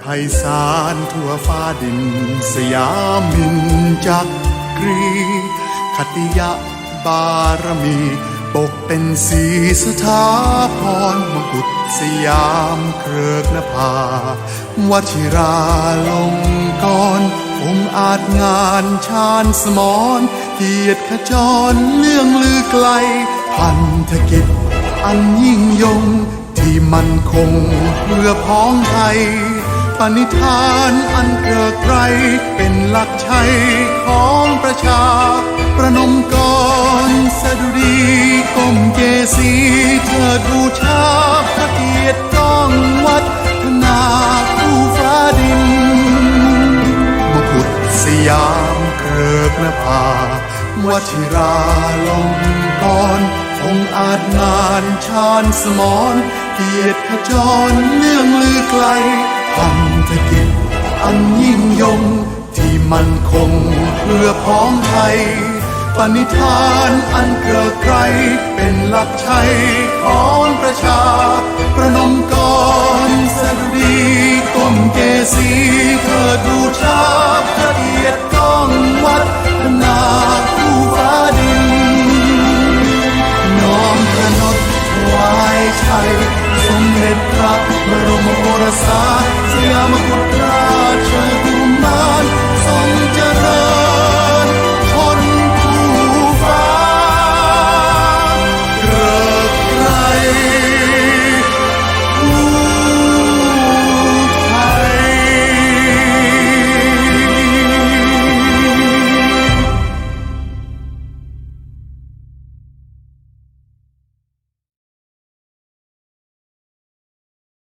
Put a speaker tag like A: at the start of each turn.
A: ไพศาลทั่วฟ้าดิน สยามินจักรีคติยะบารมี ปกเป็นสีสถาพรมกุฎสยามเครือกนภา วชิราลงกรองค์อาจงานชาญสมรเกียรติขจรเลื่องลือไกล พันธกิจอันยิ่งยงที่มันคงเพื่อพ้องไทย ปณิธานอันเกริกไกรเป็นหลักชัยของประชา ประนมกรสดุดีก้มเจสีเทิดบูชาพระเกียรติก้องวัดธนาคู่ฟ้าดินมกุฎสยามเกริกนภาวชิราลงกรณ์องค์อาจงานชาญสมรเกียรติขจรเลื่องลือไกล พันธกิจอันยิ่งยงที่มันคงเพื่อพ้องไทย ปณิธานอันเกริกไกรเป็นหลักชัยของประชา ประนมกรสดุดีก้มเกศีเทิดบูชา